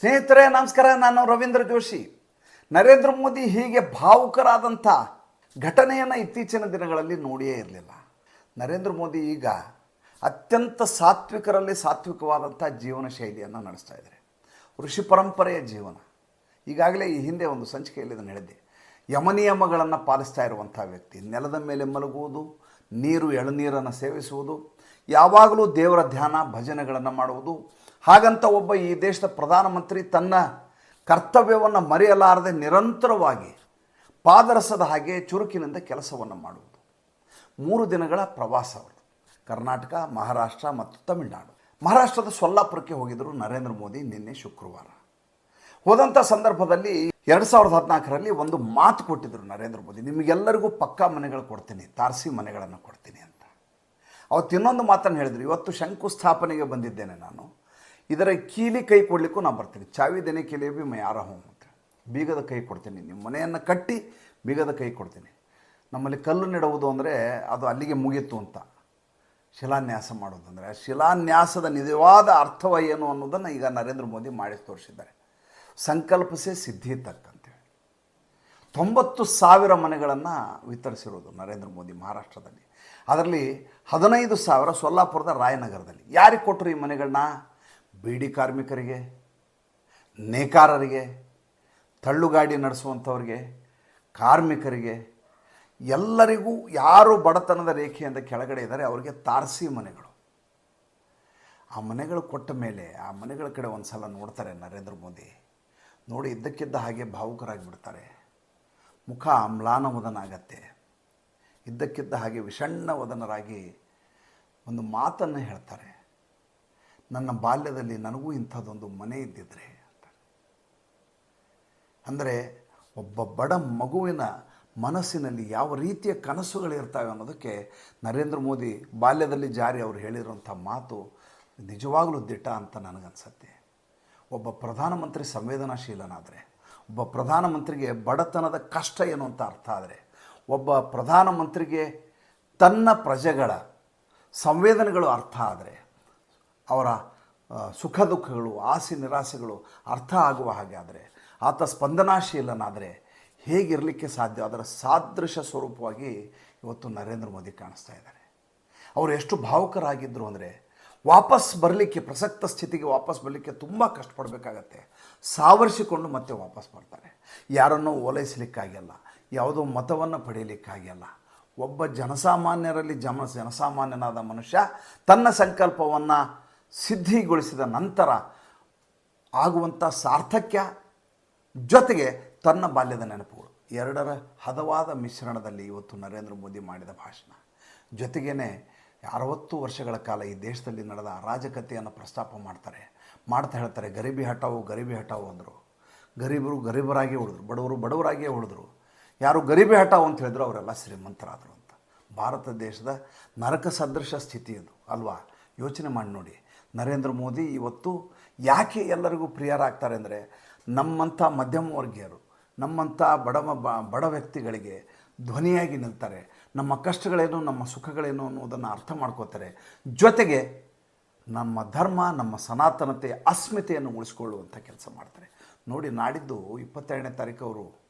ಸ್ನೇಹಿತರೆ, ನಮಸ್ಕಾರ. ನಾನು ರವೀಂದ್ರ ಜೋಶಿ. ನರೇಂದ್ರ ಮೋದಿ ಹೀಗೆ ಭಾವುಕರಾದಂಥ ಘಟನೆಯನ್ನು ಇತ್ತೀಚಿನ ದಿನಗಳಲ್ಲಿ ನೋಡಿಯೇ ಇರಲಿಲ್ಲ. ನರೇಂದ್ರ ಮೋದಿ ಈಗ ಅತ್ಯಂತ ಸಾತ್ವಿಕರಲ್ಲಿ ಸಾತ್ವಿಕವಾದಂಥ ಜೀವನ ಶೈಲಿಯನ್ನು ನಡೆಸ್ತಾ ಇದ್ದಾರೆ. ಋಷಿ ಪರಂಪರೆಯ ಜೀವನ. ಈಗಾಗಲೇ ಈ ಹಿಂದೆ ಒಂದು ಸಂಚಿಕೆಯಲ್ಲಿ ಇದನ್ನು ಹೇಳಿದ್ದೆ. ಯಮನಿಯಮಗಳನ್ನು ಪಾಲಿಸ್ತಾ ಇರುವಂಥ ವ್ಯಕ್ತಿ. ನೆಲದ ಮೇಲೆ ಮಲಗುವುದು, ನೀರು ಎಳನೀರನ್ನು ಸೇವಿಸುವುದು, ಯಾವಾಗಲೂ ದೇವರ ಧ್ಯಾನ, ಭಜನೆಗಳನ್ನು ಮಾಡುವುದು ಹಾಗಂತ ಒಬ್ಬ ಈ ದೇಶದ ಪ್ರಧಾನಮಂತ್ರಿ ತನ್ನ ಕರ್ತವ್ಯವನ್ನು ಮರೆಯಲಾರದೆ ನಿರಂತರವಾಗಿ ಪಾದರಸದ ಹಾಗೆ ಚುರುಕಿನಿಂದ ಕೆಲಸವನ್ನು ಮಾಡುವುದು. ಮೂರು ದಿನಗಳ ಪ್ರವಾಸ ಅವರು. ಕರ್ನಾಟಕ, ಮಹಾರಾಷ್ಟ್ರ ಮತ್ತು ತಮಿಳುನಾಡು. ಮಹಾರಾಷ್ಟ್ರದ ಸೊಲ್ಲಾಪುರಕ್ಕೆ ಹೋಗಿದ್ದರು ನರೇಂದ್ರ ಮೋದಿ ನಿನ್ನೆ ಶುಕ್ರವಾರ. ಹೋದಂಥ ಸಂದರ್ಭದಲ್ಲಿ ಎರಡು ಸಾವಿರದ ಹದಿನಾಲ್ಕರಲ್ಲಿ ಒಂದು ಮಾತು ಕೊಟ್ಟಿದ್ದರು ನರೇಂದ್ರ ಮೋದಿ. ನಿಮಗೆಲ್ಲರಿಗೂ ಪಕ್ಕಾ ಮನೆಗಳು ಕೊಡ್ತೀನಿ, ತಾರಸಿ ಮನೆಗಳನ್ನು ಕೊಡ್ತೀನಿ ಅಂತ. ಅವತ್ತು ಇನ್ನೊಂದು ಮಾತನ್ನು ಹೇಳಿದ್ರು. ಇವತ್ತು ಶಂಕುಸ್ಥಾಪನೆಗೆ ಬಂದಿದ್ದೇನೆ ನಾನು. ಇದರ ಕೀಲಿ ಕೈ ಕೊಡಲಿಕ್ಕೂ ನಾನು ಬರ್ತೀನಿ. ಚಾವಿ ದೆನೆ ಕೀಲಿ ಬಿ ಯಾರ ಹೋಮ್ ಬೀಗದ ಕೈ ಕೊಡ್ತೀನಿ. ನಿಮ್ಮ ಮನೆಯನ್ನು ಕಟ್ಟಿ ಬೀಗದ ಕೈ ಕೊಡ್ತೀನಿ. ನಮ್ಮಲ್ಲಿ ಕಲ್ಲು ನೆಡುವುದು ಅಂದರೆ ಅದು ಅಲ್ಲಿಗೆ ಮುಗೀತು ಅಂತ. ಶಿಲಾನ್ಯಾಸ ಮಾಡೋದು ಅಂದರೆ. ಆ ಶಿಲಾನ್ಯಾಸದ ನಿಜವಾದ ಅರ್ಥವ ಏನು ಅನ್ನೋದನ್ನು ಈಗ ನರೇಂದ್ರ ಮೋದಿ ಮಾಡಿ ತೋರಿಸಿದ್ದಾರೆ. ಸಂಕಲ್ಪಿಸೇ ಸಿದ್ಧಿ ತಕ್ಕಂತೆ. ತೊಂಬತ್ತು ಸಾವಿರ ಮನೆಗಳನ್ನು ವಿತರಿಸಿರೋದು ನರೇಂದ್ರ ಮೋದಿ ಮಹಾರಾಷ್ಟ್ರದಲ್ಲಿ. ಅದರಲ್ಲಿ ಹದಿನೈದು ಸಾವಿರ ಸೊಲ್ಲಾಪುರದ ರಾಯನಗರದಲ್ಲಿ. ಯಾರಿಗೆ ಕೊಟ್ಟರು ಈ ಮನೆಗಳನ್ನ? ಬೀಡಿ ಕಾರ್ಮಿಕರಿಗೆ, ನೇಕಾರರಿಗೆ, ತಳ್ಳುಗಾಡಿ ನಡೆಸುವಂಥವ್ರಿಗೆ, ಕಾರ್ಮಿಕರಿಗೆ, ಎಲ್ಲರಿಗೂ ಯಾರು ಬಡತನದ ರೇಖೆಯಿಂದ ಕೆಳಗಡೆ ಇದ್ದಾರೆ, ಅವರಿಗೆ ತಾರಸಿ ಮನೆಗಳು. ಆ ಮನೆಗಳು ಕೊಟ್ಟ ಮೇಲೆ, ಆ ಮನೆಗಳ ಕಡೆ ಒಂದು ಸಲ ನೋಡ್ತಾರೆ ನರೇಂದ್ರ ಮೋದಿ. ನೋಡಿ, ಇದ್ದಕ್ಕಿದ್ದ ಹಾಗೆ ಭಾವುಕರಾಗಿ ಬಿಡ್ತಾರೆ ಮುಖ ಮ್ಲಾನವದನ ಆಗತ್ತೆ ಇದ್ದಕ್ಕಿದ್ದ ಹಾಗೆ ವಿಷಣ್ಣ ವದನರಾಗಿ ಒಂದು ಮಾತನ್ನು ಹೇಳ್ತಾರೆ. ನನ್ನ ಬಾಲ್ಯದಲ್ಲಿ ನನಗೂ ಇಂಥದ್ದೊಂದು ಮನೆ ಇದ್ದಿದ್ರೆ ಅಂದರೆ ಒಬ್ಬ ಬಡ ಮಗುವಿನ ಮನಸ್ಸಿನಲ್ಲಿ ಯಾವ ರೀತಿಯ ಕನಸುಗಳಿರ್ತವೆ ಅನ್ನೋದಕ್ಕೆ ನರೇಂದ್ರ ಮೋದಿ ಬಾಲ್ಯದಲ್ಲಿ ಜಾರಿ ಅವರು ಹೇಳಿರುವಂಥ ಮಾತು ನಿಜವಾಗಲೂ ದಿಟ್ಟ ಅಂತ ನನಗನ್ಸತ್ತೆ. ಒಬ್ಬ ಪ್ರಧಾನಮಂತ್ರಿ ಸಂವೇದನಾಶೀಲನಾದರೆ, ಒಬ್ಬ ಪ್ರಧಾನಮಂತ್ರಿಗೆ ಬಡತನದ ಕಷ್ಟ ಏನು ಅಂತ ಅರ್ಥ ಆದರೆ, ಒಬ್ಬ ಪ್ರಧಾನಮಂತ್ರಿಗೆ ತನ್ನ ಪ್ರಜೆಗಳ ಸಂವೇದನೆಗಳು ಅರ್ಥ ಆದರೆ ಅವರ ಸುಖ ದುಃಖಗಳು, ಆಸೆ ನಿರಾಸೆಗಳು ಅರ್ಥ ಆಗುವ ಹಾಗೆ ಆದರೆ, ಆತ ಸ್ಪಂದನಾಶೀಲನಾದರೆ ಹೇಗಿರಲಿಕ್ಕೆ ಸಾಧ್ಯ? ಅದರ ಸಾದೃಶ್ಯ ಸ್ವರೂಪವಾಗಿ ಇವತ್ತು ನರೇಂದ್ರ ಮೋದಿ ಕಾಣಿಸ್ತಾ ಇದ್ದಾರೆ. ಅವರು ಎಷ್ಟು ಭಾವುಕರಾಗಿದ್ದರು ಅಂದರೆ ವಾಪಸ್ ಬರಲಿಕ್ಕೆ, ಪ್ರಸಕ್ತ ಸ್ಥಿತಿಗೆ ವಾಪಸ್ ಬರಲಿಕ್ಕೆ ತುಂಬ ಕಷ್ಟಪಡಬೇಕಾಗತ್ತೆ. ಸಾವರಿಸಿಕೊಂಡು ಮತ್ತೆ ವಾಪಸ್ ಬರ್ತಾರೆ. ಯಾರನ್ನೂ ಓಲೈಸಲಿಕ್ಕಾಗಿಲ್ಲ ಯಾವುದೋ ಮತವನ್ನು ಪಡೆಯಲಿಕ್ಕಾಗಿಲ್ಲ ಒಬ್ಬ ಜನಸಾಮಾನ್ಯರಲ್ಲಿ ಜನ ಜನಸಾಮಾನ್ಯನಾದ ಮನುಷ್ಯ ತನ್ನ ಸಂಕಲ್ಪವನ್ನು ಸಿದ್ಧಿಗೊಳಿಸಿದ ನಂತರ ಆಗುವಂಥ ಸಾರ್ಥಕ್ಯ ಜೊತೆಗೆ ತನ್ನ ಬಾಲ್ಯದ ನೆನಪುಗಳು. ಎರಡರ ಹದವಾದ ಮಿಶ್ರಣದಲ್ಲಿ ಇವತ್ತು ನರೇಂದ್ರ ಮೋದಿ ಮಾಡಿದ ಭಾಷಣ. ಜೊತೆಗೇ ಅರವತ್ತು ವರ್ಷಗಳ ಕಾಲ ಈ ದೇಶದಲ್ಲಿ ನಡೆದ ಅರಾಜಕತೆಯನ್ನು ಪ್ರಸ್ತಾಪ ಮಾಡ್ತಾರೆ. ಮಾಡ್ತಾ ಹೇಳ್ತಾರೆ, ಗರೀಬಿ ಹಟಾವು ಗರೀಬಿ ಹಟಾವು ಅಂದರು. ಗರೀಬರು ಗರೀಬರಾಗಿಯೇ ಉಳಿದ್ರು, ಬಡವರು ಬಡವರಾಗಿಯೇ ಉಳಿದ್ರು. ಯಾರು ಗರಿಬಿ ಹಟಾವು ಅಂತ ಹೇಳಿದ್ರು ಅವರೆಲ್ಲ ಶ್ರೀಮಂತರಾದರು ಅಂತ. ಭಾರತ ದೇಶದ ನರಕ ಸದೃಶ ಸ್ಥಿತಿ ಇದು ಅಲ್ವಾ? ಯೋಚನೆ ಮಾಡಿ ನೋಡಿ. ನರೇಂದ್ರ ಮೋದಿ ಇವತ್ತು ಯಾಕೆ ಎಲ್ಲರಿಗೂ ಪ್ರಿಯರಾಗ್ತಾರೆ ಅಂದರೆ ನಮ್ಮಂಥ ಮಧ್ಯಮ ವರ್ಗೀಯರು, ನಮ್ಮಂಥ ಬಡ ಬಡ ವ್ಯಕ್ತಿಗಳಿಗೆ ಧ್ವನಿಯಾಗಿ ನಿಲ್ತಾರೆ. ನಮ್ಮ ಕಷ್ಟಗಳೇನು, ನಮ್ಮ ಸುಖಗಳೇನು ಅನ್ನೋದನ್ನು ಅರ್ಥ ಮಾಡ್ಕೋತಾರೆ. ಜೊತೆಗೆ ನಮ್ಮ ಧರ್ಮ, ನಮ್ಮ ಸನಾತನತೆ, ಅಸ್ಮಿತೆಯನ್ನು ಉಳಿಸ್ಕೊಳ್ಳುವಂಥ ಕೆಲಸ ಮಾಡ್ತಾರೆ. ನೋಡಿ, ನಾಡಿದ್ದು ಇಪ್ಪತ್ತೆರಡನೇ ತಾರೀಕು ಅವರು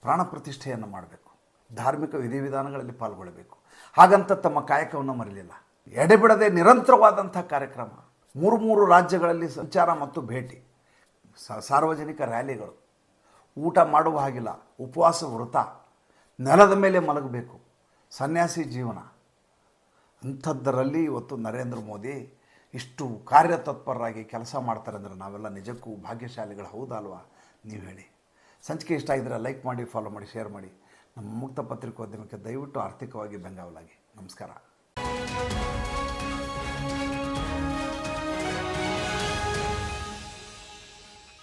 ಪ್ರಾಣ ಪ್ರತಿಷ್ಠೆಯನ್ನು ಮಾಡಬೇಕು. ಧಾರ್ಮಿಕ ವಿಧಿವಿಧಾನಗಳಲ್ಲಿ ಪಾಲ್ಗೊಳ್ಳಬೇಕು. ಹಾಗಂತ ತಮ್ಮ ಕಾಯಕವನ್ನು ಮರಲಿಲ್ಲ. ಎಡೆಬಿಡದೆ ನಿರಂತರವಾದಂಥ ಕಾರ್ಯಕ್ರಮ. ಮೂರು ಮೂರು ರಾಜ್ಯಗಳಲ್ಲಿ ಸಂಚಾರ ಮತ್ತು ಭೇಟಿ. ಸಾರ್ವಜನಿಕ ರ್ಯಾಲಿಗಳು. ಊಟ ಮಾಡುವ ಹಾಗಿಲ್ಲ, ಉಪವಾಸ ವೃತ ನೆಲದ ಮೇಲೆ ಮಲಗಬೇಕು, ಸನ್ಯಾಸಿ ಜೀವನ. ಅಂಥದ್ದರಲ್ಲಿ ಇವತ್ತು ನರೇಂದ್ರ ಮೋದಿ ಇಷ್ಟು ಕಾರ್ಯತತ್ಪರರಾಗಿ ಕೆಲಸ ಮಾಡ್ತಾರೆ ಅಂದರೆ ನಾವೆಲ್ಲ ನಿಜಕ್ಕೂ ಭಾಗ್ಯಶಾಲಿಗಳು, ಹೌದಲ್ವಾ? ನೀವು ಹೇಳಿ. ಸಂಚಿಕೆ ಇಷ್ಟ ಆಗಿದ್ರೆ ಲೈಕ್ ಮಾಡಿ, ಫಾಲೋ ಮಾಡಿ, ಶೇರ್ ಮಾಡಿ. ನಮ್ಮ ಮುಕ್ತ ಪತ್ರಿಕೋದ್ಯಮಕ್ಕೆ ದಯವಿಟ್ಟು ಆರ್ಥಿಕವಾಗಿ ಬೆಂಗಾವಲಾಗಿ. ನಮಸ್ಕಾರ.